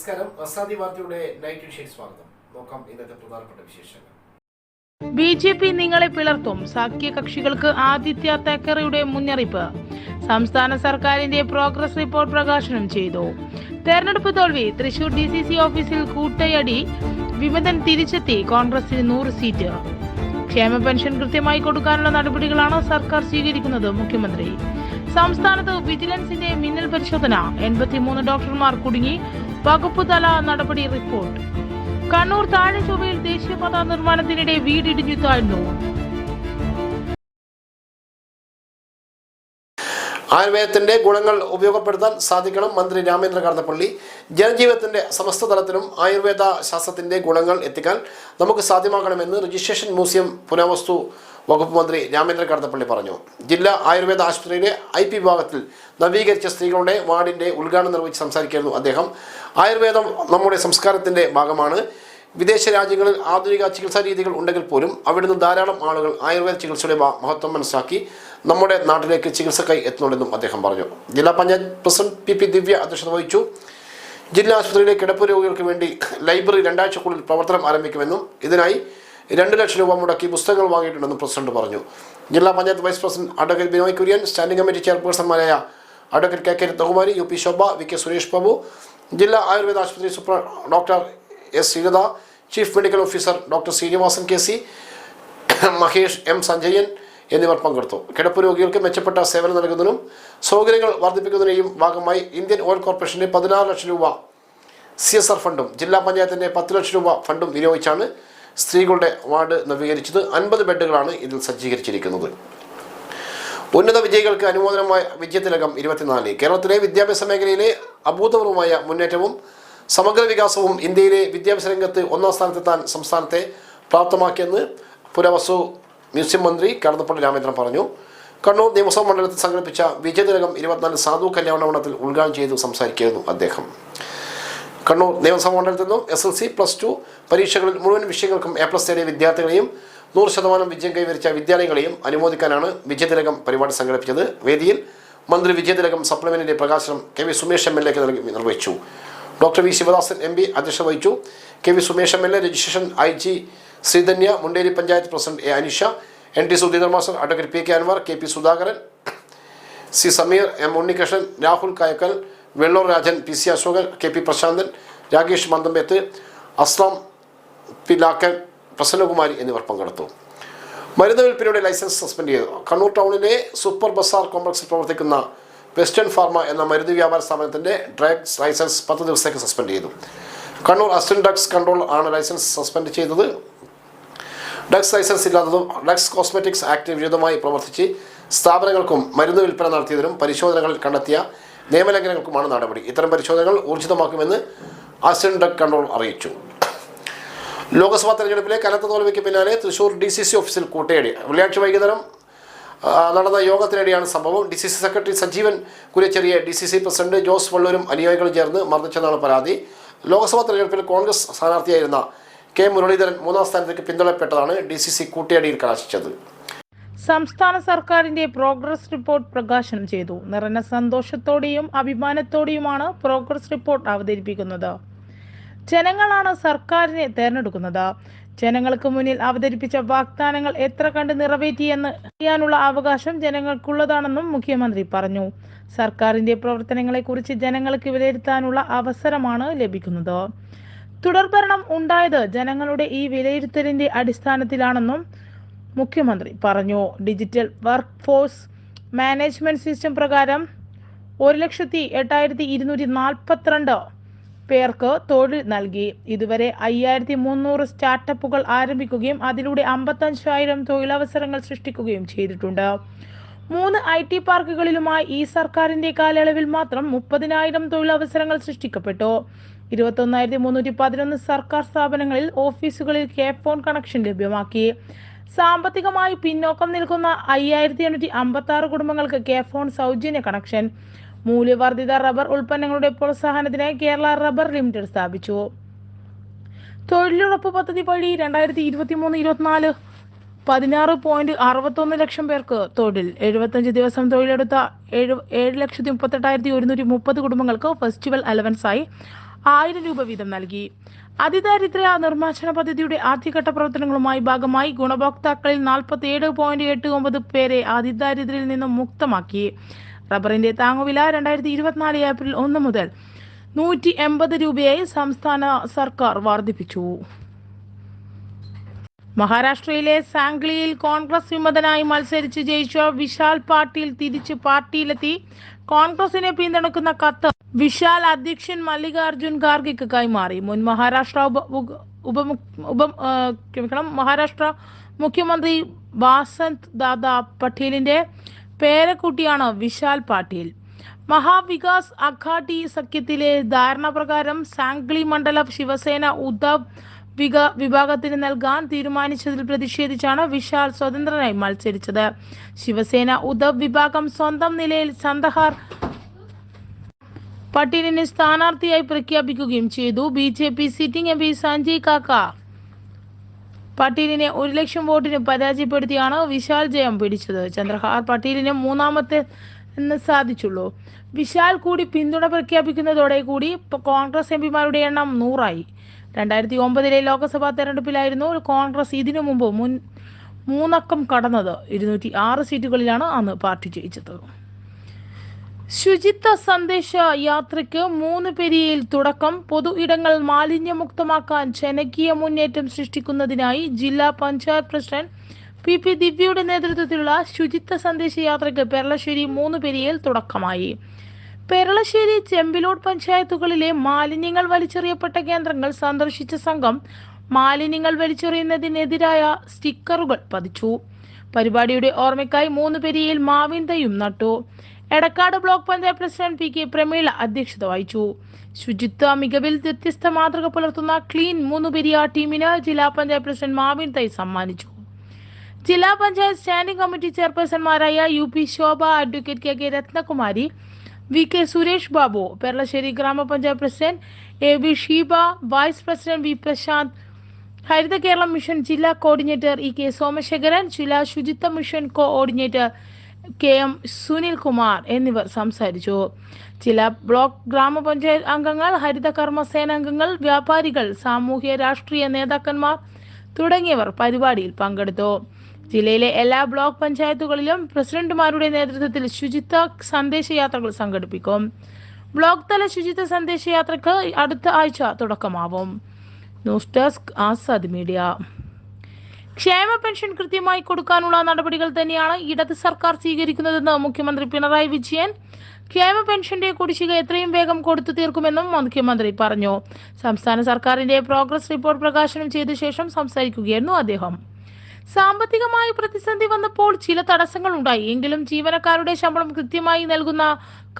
നമസ്കാരം. അസാദി വാർത്തയുടെ നൈറ്റ് വിഷയം സ്വാഗതം. നോക്കാം ഇന്നത്തെ പ്രധാനപ്പെട്ട വിശേഷങ്ങൾ. ബി ജെ പി നിങ്ങളെ പിളർത്തും. സഖ്യകക്ഷികൾക്ക് ആദിത്യ തക്കറയുടെ മുന്നറിയിപ്പ്. സംസ്ഥാന സർക്കാരിന്റെ പ്രോഗ്രസ് റിപ്പോർട്ട് പ്രകാശനം ചെയ്തു. തെരഞ്ഞെടുപ്പ് തോൽവി. തൃശൂർ ഡി സി സി ഓഫീസിൽ കൂട്ടയടി. വിമതൻ തിരിച്ചെത്തി. കോൺഗ്രസിന് നൂറ് സീറ്റ്. ക്ഷേമ പെൻഷൻ കൃത്യമായി കൊടുക്കാനുള്ള നടപടികളാണ് സർക്കാർ സ്വീകരിക്കുന്നത് മുഖ്യമന്ത്രി. സംസ്ഥാനത്ത് വിജിലൻസിന്റെ മിന്നൽ പരിശോധന. എൺപത്തിമൂന്ന് ഡോക്ടർമാർ കുടുങ്ങി. വകുപ്പ് തല നടപടി റിപ്പോർട്ട്. കണ്ണൂർ താഴെ ചൊവ്വയിൽ ദേശീയപാത നിർമ്മാണത്തിനിടെ വീടിടിഞ്ഞു താഴ്ന്നു. ആയുർവേദത്തിന്റെ ഗുണങ്ങൾ ഉപയോഗപ്പെടുത്താൻ സാധിക്കണം മന്ത്രി രാമേന്ദ്ര കടന്നപ്പള്ളി ജനജീവിതത്തിന്റെ സമസ്ത തലത്തിലും ആയുർവേദ ശാസ്ത്രത്തിന്റെ ഗുണങ്ങൾ എത്തിക്കാൻ നമുക്ക് സാധ്യമാക്കണമെന്ന് രജിസ്ട്രേഷൻ മ്യൂസിയം പുരാവസ്തു വകുപ്പ് മന്ത്രി രാമേന്ദ്ര കടന്നപ്പള്ളി പറഞ്ഞു. ജില്ലാ ആയുർവേദ ആശുപത്രിയിലെ ഐ പി വിഭാഗത്തിൽ നവീകരിച്ച സ്ത്രീകളുടെ വാർഡിന്റെ ഉദ്ഘാടനം നിർവഹിച്ച് സംസാരിക്കുകയായിരുന്നു അദ്ദേഹം. ആയുർവേദം നമ്മുടെ സംസ്കാരത്തിന്റെ ഭാഗമാണ്. വിദേശ രാജ്യങ്ങളിൽ ആധുനിക ചികിത്സാ രീതികൾ ഉണ്ടെങ്കിൽ പോലും അവിടുന്ന് ധാരാളം ആളുകൾ ആയുർവേദ ചികിത്സയുടെ മഹത്വം മനസ്സിലാക്കി നമ്മുടെ നാട്ടിലേക്ക് ചികിത്സക്കായി എത്തുന്നുണ്ടെന്നും അദ്ദേഹം പറഞ്ഞു. ജില്ലാ panchayat president P P Divya അധ്യക്ഷത വഹിച്ചു. ജില്ലാ ആശുപത്രിയിലെ കിടപ്പ് രോഗികൾക്ക് വേണ്ടി ലൈബ്രറി രണ്ടാഴ്ചക്കുള്ളിൽ പ്രവർത്തനം ആരംഭിക്കുമെന്നും ഇതിനായി രണ്ട് ലക്ഷം രൂപ മുടക്കി പുസ്തകങ്ങൾ വാങ്ങിയിട്ടുണ്ടെന്നും പ്രസിഡന്റ് പറഞ്ഞു. ജില്ലാ panchayat vice president advocate Binoy Kurian standing committee ചെയർപേഴ്സൺമാരായ advocate K K Ratnakumari U P Shobha V K Suresh Babu ജില്ലാ ആയുർവേദ ആശുപത്രി Supra doctor S Sreelatha chief medical officer doctor Srinivasan K C Mahesh M Sanjayan എന്നിവർ പങ്കെടുത്തു. കിടപ്പ് രോഗികൾക്ക് മെച്ചപ്പെട്ട സേവനം നൽകുന്നതിനും സൗകര്യങ്ങൾ വർദ്ധിപ്പിക്കുന്നതിനെയും ഭാഗമായി ഇന്ത്യൻ ഓയിൽ കോർപ്പറേഷന്റെ പതിനാറ് ലക്ഷം രൂപ സി എസ് ആർ ഫണ്ടും ജില്ലാ പഞ്ചായത്തിന്റെ പത്ത് ലക്ഷം രൂപ ഫണ്ടും വിനിയോഗിച്ചാണ് സ്ത്രീകളുടെ വാർഡ് നവീകരിച്ചത് അൻപത് ബെഡുകളാണ് ഇതിൽ സജ്ജീകരിച്ചിരിക്കുന്നത്. ഉന്നത വിജയികൾക്ക് അനുമോദനമായ വിജയത്തിലകം ഇരുപത്തിനാല്. കേരളത്തിലെ വിദ്യാഭ്യാസ മേഖലയിലെ അഭൂതപൂർവമായ മുന്നേറ്റവും സമഗ്ര വികാസവും ഇന്ത്യയിലെ വിദ്യാഭ്യാസ രംഗത്ത് ഒന്നാം സ്ഥാനത്തെത്താൻ സംസ്ഥാനത്തെ പ്രാപ്തമാക്കിയെന്ന് പുരാവസ്തു മ്യൂസിയം മന്ത്രി കടന്നപ്പള്ളി രാമേന്ദ്രൻ പറഞ്ഞു. കണ്ണൂർ നിയമസഭാ മണ്ഡലത്തിൽ സംഘടിപ്പിച്ച വിജയതിലകം ഇരുപത്തിനാല് സാധു കല്യാണ മണ്ഡലത്തിൽ ഉദ്ഘാടനം ചെയ്തു സംസാരിക്കുകയായിരുന്നു അദ്ദേഹം. കണ്ണൂർ നിയമസഭാ മണ്ഡലത്തിൽ നിന്നും S L C plus two പരീക്ഷകളിൽ മുഴുവൻ വിഷയങ്ങൾക്കും എ പ്ലസ് നേടിയ വിദ്യാർത്ഥികളെയും നൂറ് ശതമാനം വിജയം കൈവരിച്ച വിദ്യാലയങ്ങളെയും അനുമോദിക്കാനാണ് വിജയതിലകം പരിപാടി സംഘടിപ്പിച്ചത്. വേദിയിൽ മന്ത്രി വിജയതിലകം സപ്ലിമെന്റിന്റെ പ്രകാശനം K V Sumesh M L എക്ക് നിർവഹിച്ചു. Doctor V Sivadasan M P അധ്യക്ഷത വഹിച്ചു. K V Sumesh M L A registration I G Sreedhanya Munderi panchayat president A Anisha N T Sudheendra master advocate P K Anwar K P Sudhakaran C Sameer M Unnikrishnan Rahul Kayakkal Vellur Rajan P. C. Ashokan K. P. Prasanthan Rakesh Mandampeth Aslam P. Lakkan Prasannakumari എന്നിവർ പങ്കെടുത്തു. മരുന്ന് വിൽപ്പനയുടെ licence suspend ചെയ്തു. കണ്ണൂർ ടൗണിലെ super Bazar കോംപ്ലക്സിൽ പ്രവർത്തിക്കുന്ന western pharma എന്ന മരുന്ന് വ്യാപാര സ്ഥാപനത്തിന്റെ ഡ്രഗ്സ് ലൈസൻസ് പത്ത് ദിവസത്തേക്ക് സസ്പെൻഡ് ചെയ്തു. കണ്ണൂർ അസിസ്റ്റന്റ് ഡ്രഗ്സ് കൺട്രോൾ ആണ് ലൈസൻസ് സസ്പെൻഡ് ചെയ്തത്. ഡ്രഗ്സ് ലൈസൻസ് ഇല്ലാത്തതും ഡ്രഗ്സ് കോസ്മെറ്റിക്സ് ആക്ടിന് വിരുദ്ധമായി പ്രവർത്തിച്ച് സ്ഥാപനങ്ങൾക്കും മരുന്ന് വിൽപ്പന നടത്തിയതിനും പരിശോധനകൾ കണ്ടെത്തിയ നിയമലംഘനങ്ങൾക്കുമാണ് നടപടി. ഇത്തരം പരിശോധനകൾ ഊർജിതമാക്കുമെന്ന് ഡ്രഗ് കൺട്രോൾ അറിയിച്ചു. ലോക്സഭാ തെരഞ്ഞെടുപ്പിലെ കനത്ത തോൽവിക്ക് പിന്നാലെ തൃശൂർ ഡി സി സി ഓഫീസിൽ കൂട്ടയടി. വെള്ളിയാഴ്ച വൈകുന്നേരം നടന്ന യോഗത്തിനിടെയാണ് സംഭവം. D C C secretary Sajeevan കുര്യച്ചെറിയെ D C C president Jose വള്ളൂരും അനുയായികളും ചേർന്ന് മർദ്ദിച്ചെന്നാണ് പരാതി. ലോക്സഭാ തെരഞ്ഞെടുപ്പിൽ കോൺഗ്രസ് സ്ഥാനാർത്ഥിയായിരുന്ന കെ മുരളീധരൻ മൂന്നാം സ്ഥാനത്തേക്ക് പിന്തുണപ്പെട്ടതാണ് ഡി സി സി കൂട്ടിയടിയിൽ കലാശിച്ചത്. സംസ്ഥാന സർക്കാരിന്റെ പ്രോഗ്രസ് റിപ്പോർട്ട് പ്രകാശനം ചെയ്തു. നിറഞ്ഞ സന്തോഷത്തോടെയും അഭിമാനത്തോടെയുമാണ് പ്രോഗ്രസ് റിപ്പോർട്ട് അവതരിപ്പിക്കുന്നത്. ജനങ്ങളാണ് സർക്കാരിനെ തെരഞ്ഞെടുക്കുന്നത്. ജനങ്ങൾക്ക് മുന്നിൽ അവതരിപ്പിച്ച വാഗ്ദാനങ്ങൾ എത്ര കണ്ട് നിറവേറ്റിയെന്ന് അറിയാനുള്ള അവകാശം ജനങ്ങൾക്കുള്ളതാണെന്നും മുഖ്യമന്ത്രി പറഞ്ഞു. സർക്കാരിന്റെ പ്രവർത്തനങ്ങളെക്കുറിച്ച് ജനങ്ങൾക്ക് വിലയിരുത്താനുള്ള അവസരമാണ് ലഭിക്കുന്നത്. തുടർഭരണം ഉണ്ടായത് ജനങ്ങളുടെ ഈ വിലയിരുത്തലിന്റെ അടിസ്ഥാനത്തിലാണെന്നും മുഖ്യമന്ത്രി പറഞ്ഞു. Digital work force management system പ്രകാരം ഒരു ലക്ഷത്തി എട്ടായിരത്തി ഇരുന്നൂറ്റി നാൽപ്പത്തിരണ്ട് പേർക്ക് തൊഴിൽ നൽകി. ഇതുവരെ അയ്യായിരത്തി മുന്നൂറ് സ്റ്റാർട്ടപ്പുകൾ ആരംഭിക്കുകയും അതിലൂടെ അമ്പത്തഞ്ചായിരം തൊഴിലവസരങ്ങൾ സൃഷ്ടിക്കുകയും ചെയ്തിട്ടുണ്ട്. മൂന്ന് ഐ ടി പാർക്കുകളിലുമായി ഈ സർക്കാരിന്റെ കാലയളവിൽ മാത്രം മുപ്പതിനായിരം തൊഴിലവസരങ്ങൾ സൃഷ്ടിക്കപ്പെട്ടു. ഇരുപത്തൊന്നായിരത്തി മുന്നൂറ്റി പതിനൊന്ന് സർക്കാർ സ്ഥാപനങ്ങളിൽ ഓഫീസുകളിൽ കെ ഫോൺ കണക്ഷൻ ലഭ്യമാക്കി. സാമ്പത്തികമായി പിന്നോക്കം നിൽക്കുന്ന അയ്യായിരത്തി എണ്ണൂറ്റി അമ്പത്തി ആറ് കുടുംബങ്ങൾക്ക് കെ ഫോൺ സൗജന്യ കണക്ഷൻ. മൂല്യവർദ്ധിത റബ്ബർ ഉൽപ്പന്നങ്ങളുടെ പ്രോത്സാഹനത്തിനായി കേരള റബ്ബർ ലിമിറ്റഡ് സ്ഥാപിച്ചു. തൊഴിലുറപ്പ് പദ്ധതി വഴി രണ്ടായിരത്തി ഇരുപത്തി മൂന്ന് ഇരുപത്തിനാല് പതിനാറ് പോയിന്റ് അറുപത്തൊന്ന് ലക്ഷം പേർക്ക് തൊഴിൽ. എഴുപത്തഞ്ച് ദിവസം തൊഴിലെടുത്ത ഏഴ് ഏഴ് ലക്ഷത്തി മുപ്പത്തെട്ടായിരത്തി ഒരുന്നൂറ്റി മുപ്പത് കുടുംബങ്ങൾക്ക് ഫെസ്റ്റിവൽ അലവൻസായി ആയിരം രൂപ വീതം നൽകി. അതിദാരിദ്ര്യ നിർമ്മാർജന പദ്ധതിയുടെ ആദ്യഘട്ട പ്രവർത്തനങ്ങളുമായി ഭാഗമായി ഗുണഭോക്താക്കളിൽ നാൽപ്പത്തി ഏഴ് പോയിന്റ് എട്ട് ഒമ്പത് പേരെ അതിദാരിദ്ര്യത്തിൽ നിന്നും മുക്തമാക്കി. റബ്ബറിന്റെ താങ്ങുവില രണ്ടായിരത്തി ഇരുപത്തിനാല് ഏപ്രിൽ ഒന്ന് മുതൽ നൂറ്റി എൺപത് രൂപയായി സംസ്ഥാന സർക്കാർ വർദ്ധിപ്പിച്ചു. മഹാരാഷ്ട്രയിലെ സാംഗ്ലിയിൽ കോൺഗ്രസ് വിമതനായി മത്സരിച്ച് ജയിച്ച വിശാൽ പാട്ടീൽ തിരിച്ച് പാർട്ടിയിലെത്തി. കോൺഗ്രസിനെ പിന്തുണക്കുന്ന കത്ത് വിശാൽ അധ്യക്ഷൻ മല്ലികാർജുൻ ഖാർഗെക്ക് കൈമാറി. മുൻ മഹാരാഷ്ട്ര ഉപ ക്ഷമിക്കണം മഹാരാഷ്ട്ര മുഖ്യമന്ത്രി വാസന്ത് ദാദ പട്ടേലിന്റെ പേരക്കുട്ടിയാണ് വിശാൽ പാട്ടീൽ. മഹാവികാസ് അഘാടി സഖ്യത്തിലെ ധാരണ പ്രകാരം സാംഗ്ലി മണ്ഡലം ശിവസേന ഉദ്ധവ് വിക വിഭാഗത്തിന് നൽകാൻ തീരുമാനിച്ചതിൽ പ്രതിഷേധിച്ചാണ് വിശാൽ സ്വതന്ത്രനായി മത്സരിച്ചത്. ശിവസേന ഉദ്ധവ് വിഭാഗം സ്വന്തം നിലയിൽ സന്ദഹാർ പട്ടീലിനെ സ്ഥാനാർത്ഥിയായി പ്രഖ്യാപിക്കുകയും ചെയ്തു. B J P sitting M P Sanjay Kaka പട്ടീലിനെ ഒരു ലക്ഷം വോട്ടിന് പരാജയപ്പെടുത്തിയാണ് വിശാൽ ജയം പിടിച്ചത്. ചന്ദ്രഹാർ പട്ടീലിന് മൂന്നാമത്തെ എന്ന് സാധിച്ചുള്ളൂ. വിശാൽ കൂടി പിന്തുണ പ്രഖ്യാപിക്കുന്നതോടെ കൂടി കോൺഗ്രസ് എം പിമാരുടെ എണ്ണം നൂറായി. രണ്ടായിരത്തി ഒമ്പതിലെ ലോക്സഭാ തെരഞ്ഞെടുപ്പിലായിരുന്നു കോൺഗ്രസ് ഇതിനു മുമ്പ് മുൻ മൂന്നക്കം കടന്നത്. ഇരുന്നൂറ്റി ആറ് സീറ്റുകളിലാണ് അന്ന് പാർട്ടി ജയിച്ചത്. ശുചിത്വ സന്ദേശ യാത്രയ്ക്ക് മൂന്ന് പെരിയയിൽ തുടക്കം. പൊതു ഇടങ്ങൾ മാലിന്യമുക്തമാക്കാൻ ജനകീയ മുന്നേറ്റം സൃഷ്ടിക്കുന്നതിനായി ജില്ലാ പഞ്ചായത്ത് പ്രസിഡന്റ് പി പി ദിവ്യയുടെ നേതൃത്വത്തിലുള്ള ശുചിത്വ സന്ദേശ യാത്രയ്ക്ക് പെരളശ്ശേരി മൂന്ന് പെരിയയിൽ തുടക്കമായി. പെരളശ്ശേരി ചെമ്പിലോട് പഞ്ചായത്തുകളിലെ മാലിന്യങ്ങൾ വലിച്ചെറിയപ്പെട്ട കേന്ദ്രങ്ങൾ സന്ദർശിച്ച സംഘം മാലിന്യങ്ങൾ വലിച്ചെറിയുന്നതിനെതിരായ സ്റ്റിക്കറുകൾ പതിച്ചു. പരിപാടിയുടെ ഓർമ്മയ്ക്കായി മൂന്ന് പെരിയയിൽ മാവിൻ തൈയും നട്ടു. Edakkad block panchayat president P K Prameela അധ്യക്ഷത വഹിച്ചു. ശുചിത്വ മികവിൽ വ്യത്യസ്ത മാതൃക പുലർത്തുന്ന ക്ലീൻ മൂന്ന് പെരിയ ടീമിന് ജില്ലാ പഞ്ചായത്ത് പ്രസിഡന്റ് മാവിൻ തൈ സമ്മാനിച്ചു. ജില്ലാ panchayat standing committee ചെയർപേഴ്സൺമാരായ U P Shobha advocate K K Ratnakumari V K Suresh Babu Peralassery ഗ്രാമപഞ്ചായത്ത് president A V Sheeba vice president V Prashanth Haritha Keralam mission ജില്ലാ കോർഡിനേറ്റർ ഇ കെ സോമശേഖരൻ ജില്ലാ ശുചിത്വ mission coordinator K M Sunil Kumar എന്നിവർ സംസാരിച്ചു. ചില block ഗ്രാമപഞ്ചായത്ത് അംഗങ്ങൾ ഹരിത കർമ്മസേന അംഗങ്ങൾ വ്യാപാരികൾ സാമൂഹ്യ രാഷ്ട്രീയ നേതാക്കന്മാർ തുടങ്ങിയവർ പരിപാടിയിൽ പങ്കെടുത്തു. ജില്ലയിലെ എല്ലാ ബ്ലോക്ക് പഞ്ചായത്തുകളിലും പ്രസിഡന്റുമാരുടെ നേതൃത്വത്തിൽ ശുചിത്വ സന്ദേശയാത്രകൾ സംഘടിപ്പിക്കും. ബ്ലോക്ക് തല ശുചിത്വ സന്ദേശയാത്രയ്ക്ക് അടുത്ത ആഴ്ച തുടക്കമാവും. News desk Azad media. ക്ഷേമ പെൻഷൻ കൃത്യമായി കൊടുക്കാനുള്ള നടപടികൾ തന്നെയാണ് ഇടത് സർക്കാർ സ്വീകരിക്കുന്നതെന്ന് മുഖ്യമന്ത്രി പിണറായി വിജയൻ. ക്ഷേമ പെൻഷന്റെ കുടിശ്ശിക എത്രയും വേഗം കൊടുത്തു തീർക്കുമെന്നും മുഖ്യമന്ത്രി പറഞ്ഞു. സംസ്ഥാന സർക്കാരിന്റെ പ്രോഗ്രസ് റിപ്പോർട്ട് പ്രകാശനം ചെയ്ത ശേഷം സംസാരിക്കുകയായിരുന്നു അദ്ദേഹം. സാമ്പത്തികമായി പ്രതിസന്ധി വന്നപ്പോൾ ചില തടസ്സങ്ങൾ ഉണ്ടായി എങ്കിലും ജീവനക്കാരുടെ ശമ്പളം കൃത്യമായി നൽകുന്ന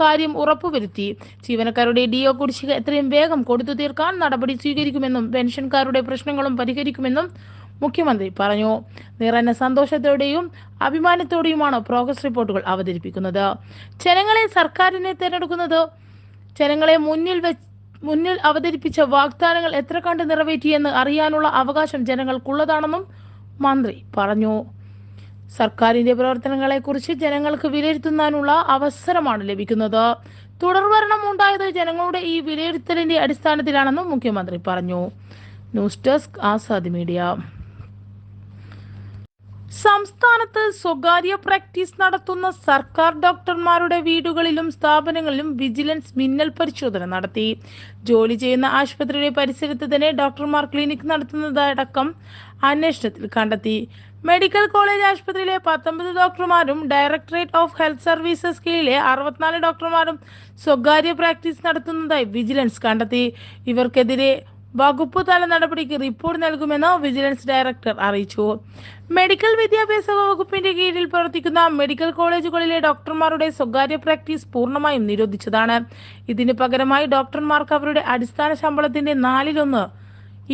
കാര്യം ഉറപ്പുവരുത്തി. ജീവനക്കാരുടെ ഡിഒ കുടിശ്ശിക എത്രയും വേഗം കൊടുത്തു തീർക്കാൻ നടപടി സ്വീകരിക്കുമെന്നും പെൻഷൻകാരുടെ പ്രശ്നങ്ങളും പരിഹരിക്കുമെന്നും മുഖ്യമന്ത്രി പറഞ്ഞു. നിറഞ്ഞ സന്തോഷത്തോടെയും അഭിമാനത്തോടെയുമാണ് പ്രോഗ്രസ് റിപ്പോർട്ടുകൾ അവതരിപ്പിക്കുന്നത്. ജനങ്ങളെ സർക്കാരിനെ തിരഞ്ഞെടുക്കുന്നത് ജനങ്ങളെ മുന്നിൽ വെച്ച് മുന്നിൽ അവതരിപ്പിച്ച വാഗ്ദാനങ്ങൾ എത്ര കണ്ട് നിറവേറ്റിയെന്ന് അറിയാനുള്ള അവകാശം ജനങ്ങൾക്കുള്ളതാണെന്നും മന്ത്രി പറഞ്ഞു. സർക്കാരിന്റെ പ്രവർത്തനങ്ങളെക്കുറിച്ച് ജനങ്ങൾക്ക് വിലയിരുത്തുന്നതിനുള്ള അവസരമാണ് ലഭിക്കുന്നത്. തുടർഭരണം ഉണ്ടായത് ജനങ്ങളുടെ ഈ വിലയിരുത്തലിന്റെ അടിസ്ഥാനത്തിലാണെന്നും മുഖ്യമന്ത്രി പറഞ്ഞു. News desk Azad media. സംസ്ഥാനത്ത് സ്വകാര്യ പ്രാക്ടീസ് നടത്തുന്ന സർക്കാർ ഡോക്ടർമാരുടെ വീടുകളിലും സ്ഥാപനങ്ങളിലും വിജിലൻസ് മിന്നൽ പരിശോധന നടത്തി. ജോലി ചെയ്യുന്ന ആശുപത്രിയുടെ പരിസരത്ത് തന്നെ ഡോക്ടർമാർ ക്ലിനിക് നടത്തുന്നതടക്കം അന്വേഷണത്തിൽ കണ്ടെത്തി. മെഡിക്കൽ കോളേജ് ആശുപത്രിയിലെ പത്തൊമ്പത് ഡോക്ടർമാരും ഡയറക്ടറേറ്റ് ഓഫ് ഹെൽത്ത് സർവീസസ് കീഴിലെ അറുപത്തിനാല് ഡോക്ടർമാരും സ്വകാര്യ പ്രാക്ടീസ് നടത്തുന്നതായി വിജിലൻസ് കണ്ടെത്തി. ഇവർക്കെതിരെ വകുപ്പ് തല നടപടിക്ക് റിപ്പോർട്ട് നൽകുമെന്ന് വിജിലൻസ് ഡയറക്ടർ അറിയിച്ചു. മെഡിക്കൽ വിദ്യാഭ്യാസ വകുപ്പിന്റെ കീഴിൽ പ്രവർത്തിക്കുന്ന മെഡിക്കൽ കോളേജുകളിലെ ഡോക്ടർമാരുടെ സ്വകാര്യ പ്രാക്ടീസ് പൂർണമായും നിരോധിച്ചതാണ്. ഇതിന് പകരമായി ഡോക്ടർമാർക്ക് അവരുടെ അടിസ്ഥാന ശമ്പളത്തിന്റെ നാലിലൊന്ന്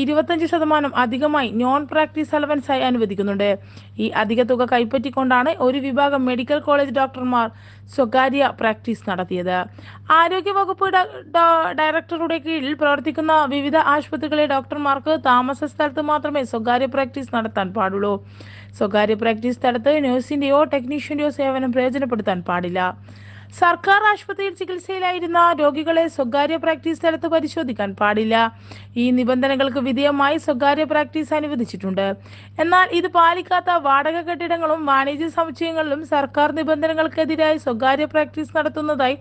ഇരുപത്തഞ്ച് ശതമാനം അധികമായി നോൺ പ്രാക്ടീസ് അലവൻസായി അനുവദിക്കുന്നുണ്ട്. ഈ അധിക തുക കൈപ്പറ്റിക്കൊണ്ടാണ് ഒരു വിഭാഗം മെഡിക്കൽ കോളേജ് ഡോക്ടർമാർ സ്വകാര്യ പ്രാക്ടീസ് നടത്തിയത്. ആരോഗ്യവകുപ്പ് ഡയറക്ടറുടെ കീഴിൽ പ്രവർത്തിക്കുന്ന വിവിധ ആശുപത്രികളിലെ ഡോക്ടർമാർക്ക് താമസ സ്ഥലത്ത് മാത്രമേ സ്വകാര്യ പ്രാക്ടീസ് നടത്താൻ പാടുള്ളൂ. സ്വകാര്യ പ്രാക്ടീസ് സ്ഥലത്ത് നഴ്സിന്റെയോ ടെക്നീഷ്യന്റെയോ സേവനം പ്രയോജനപ്പെടുത്താൻ പാടില്ല. സർക്കാർ ആശുപത്രിയിൽ ചികിത്സയിലായിരുന്ന രോഗികളെ സ്വകാര്യ പ്രാക്ടീസ് സ്ഥലത്ത് പരിശോധിക്കാൻ പാടില്ല. ഈ നിബന്ധനകൾക്ക് വിധേയമായി സ്വകാര്യ പ്രാക്ടീസ് അനുവദിച്ചിട്ടുണ്ട്. എന്നാൽ ഇത് പാലിക്കാത്ത വാടക കെട്ടിടങ്ങളും വാണിജ്യ സമുച്ചയങ്ങളിലും സർക്കാർ നിബന്ധനകൾക്കെതിരായി സ്വകാര്യ പ്രാക്ടീസ് നടത്തുന്നതായി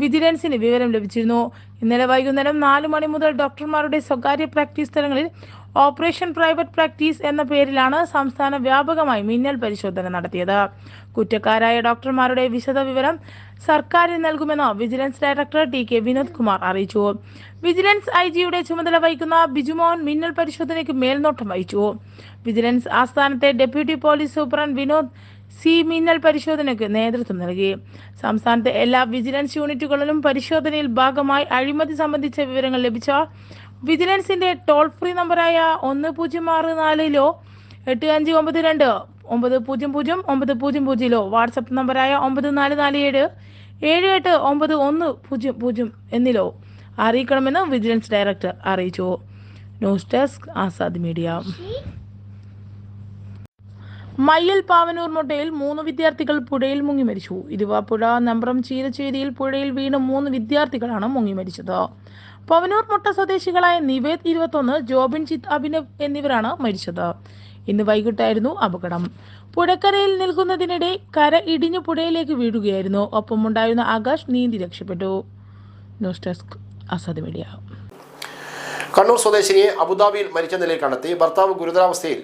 വിജിലൻസിന് വിവരം ലഭിച്ചിരുന്നു. ഇന്നലെ വൈകുന്നേരം നാലു മണി മുതൽ ഡോക്ടർമാരുടെ സ്വകാര്യ പ്രാക്ടീസ് സ്ഥലങ്ങളിൽ ഓപ്പറേഷൻ പ്രൈവറ്റ് പ്രാക്ടീസ് എന്ന പേരിലാണ് സംസ്ഥാന വ്യാപകമായി മിന്നൽ പരിശോധന നടത്തിയത്. കുറ്റക്കാരായ ഡോക്ടർമാരുടെ വിശദ വിവരം സർക്കാരിന് നൽകുമെന്ന് vigilance director T K Vinod Kumar അറിയിച്ചു. വിജിലൻസ് ഐ ജിയുടെ ചുമതല വഹിക്കുന്ന ബിജുമോഹൻ മിന്നൽ പരിശോധനയ്ക്ക് മേൽനോട്ടം വഹിച്ചു. Vigilance ആസ്ഥാനത്തെ deputy police superintendent Vinod C മിന്നൽ പരിശോധനയ്ക്ക് നേതൃത്വം നൽകി. സംസ്ഥാനത്തെ എല്ലാ വിജിലൻസ് യൂണിറ്റുകളിലും പരിശോധനയിൽ ഭാഗമായി അഴിമതി സംബന്ധിച്ച വിവരങ്ങൾ ലഭിച്ച വിജിലൻസിന്റെ ടോൾ ഫ്രീ നമ്പറായ ഒന്ന് പൂജ്യം ആറ് നാലിലോ എട്ട് അഞ്ച് ഒമ്പത് രണ്ട് ഒമ്പത് പൂജ്യം പൂജ്യം ഒമ്പത് പൂജ്യം പൂജ്യമിലോ വാട്സപ്പ് നമ്പറായ ഒമ്പത് നാല് നാല് ഏഴ് ഏഴ് എട്ട് ഒമ്പത് ഒന്ന് പൂജ്യം പൂജ്യം എന്നിലോ അറിയിക്കണമെന്ന് വിജിലൻസ് ഡയറക്ടർ അറിയിച്ചു. News desk Azad media. Mayyil Pavanur മുട്ടയിൽ മൂന്ന് വിദ്യാർത്ഥികൾ പുഴയിൽ മുങ്ങി മരിച്ചു. ഇരുവാപ്പുഴ നമ്പ്രം ചീരച്ചേരിയിൽ പുഴയിൽ വീണ് മൂന്ന് വിദ്യാർത്ഥികളാണ് മുങ്ങി മരിച്ചത്. പവനൂർ മുട്ട സ്വദേശികളായ നിവേദ് ഇരുപത്തൊന്ന് ജോബിൻജിത്ത് അഭിനവ് എന്നിവരാണ് മരിച്ചത്. ഇന്ന് വൈകിട്ടായിരുന്നു അപകടം. പുഴക്കരയിൽ നിൽക്കുന്നതിനിടെ കര ഇടിഞ്ഞു പുഴയിലേക്ക് വീഴുകയായിരുന്നു. ഒപ്പമുണ്ടായിരുന്ന ആകാശ് നീന്തി രക്ഷപ്പെട്ടു. News desk Asad media. Kannur സ്വദേശിനിയെ അബുദാബിയിൽ മരിച്ച നിലയിൽ കണ്ടെത്തി. ഭർത്താവ് ഗുരുതരാവസ്ഥയിൽ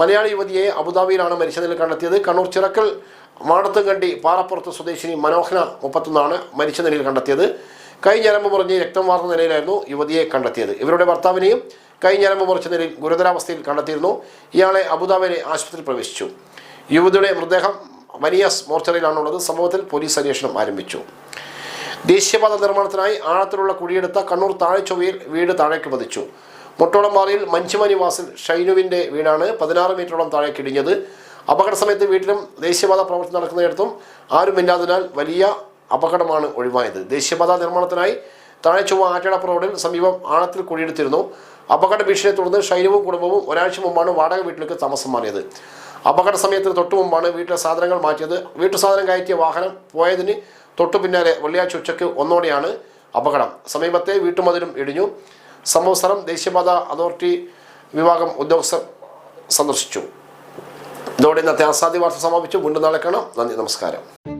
മലയാളി യുവതിയെ അബുദാബിയിലാണ് മരിച്ച നിലയിൽ കണ്ടെത്തിയത്. കണ്ണൂർ ചിറക്കൽ മാടത്തുംകണ്ടി പാറപ്പുറത്ത് സ്വദേശിനി മനോഹര മുപ്പത്തൊന്നാണ് മരിച്ച നിലയിൽ കണ്ടെത്തിയത്. കൈ ഞരമ്പ് മുറിഞ്ഞ് രക്തം വാർന്ന നിലയിലായിരുന്നു യുവതിയെ കണ്ടെത്തിയത്. ഇവരുടെ ഭർത്താവിനെയും കൈ ഞരമ്പ് മുറിച്ച നിലയിൽ ഗുരുതരാവസ്ഥയിൽ കണ്ടെത്തിയിരുന്നു. ഇയാളെ അബുദാബിയിലെ ആശുപത്രിയിൽ പ്രവേശിച്ചു. യുവതിയുടെ മൃതദേഹം വനിയാസ് മോർച്ചറിയിലാണുള്ളത്. സംഭവത്തിൽ പോലീസ് അന്വേഷണം ആരംഭിച്ചു. ദേശീയപാത നിർമ്മാണത്തിനായി ആഴത്തിലുള്ള കുഴിയെടുത്ത കണ്ണൂർ താഴെച്ചൊവ്വയിൽ വീട് താഴേക്ക് പതിച്ചു. മുട്ടോളംപാറയിൽ മഞ്ചുമ നിവാസിൽ ഷൈനുവിന്റെ വീടാണ് പതിനാറ് മീറ്ററോളം താഴേക്ക് ഇടിഞ്ഞത്. അപകട സമയത്ത് വീട്ടിലും ദേശീയപാത പ്രവർത്തനം നടക്കുന്നിടത്തും ആരുമില്ലാത്തതിനാൽ വലിയ അപകടമാണ് ഒഴിവായത്. ദേശീയപാത നിർമ്മാണത്തിനായി താഴെ ചൊവ്വ ആറ്റടപ്പ് റോഡിൽ സമീപം ആഴത്തിൽ കുഴിയെടുത്തിരുന്നു. അപകട ഭീഷണിയെ തുടർന്ന് ശൈലവും കുടുംബവും ഒരാഴ്ച മുമ്പാണ് വാടക വീട്ടിലേക്ക് താമസം മാറിയത്. അപകട സമയത്തിന് തൊട്ടു മുമ്പാണ് വീട്ടിലെ സാധനങ്ങൾ മാറ്റിയത്. വീട്ടു സാധനം കയറ്റിയ വാഹനം പോയതിന് തൊട്ടു പിന്നാലെ വെള്ളിയാഴ്ച ഉച്ചയ്ക്ക് ഒന്നോടെയാണ് അപകടം. സമീപത്തെ വീട്ടുമതിലും ഇടിഞ്ഞു. സംഭവ സ്ഥലം ദേശീയപാത അതോറിറ്റി വിഭാഗം ഉദ്യോഗസ്ഥർ സന്ദർശിച്ചു. ഇതോടെ ഇന്നത്തെ അസാധ്യ വാർത്ത സമാപിച്ചു. വീണ്ടും നാളെ കാണാം. നന്ദി നമസ്കാരം.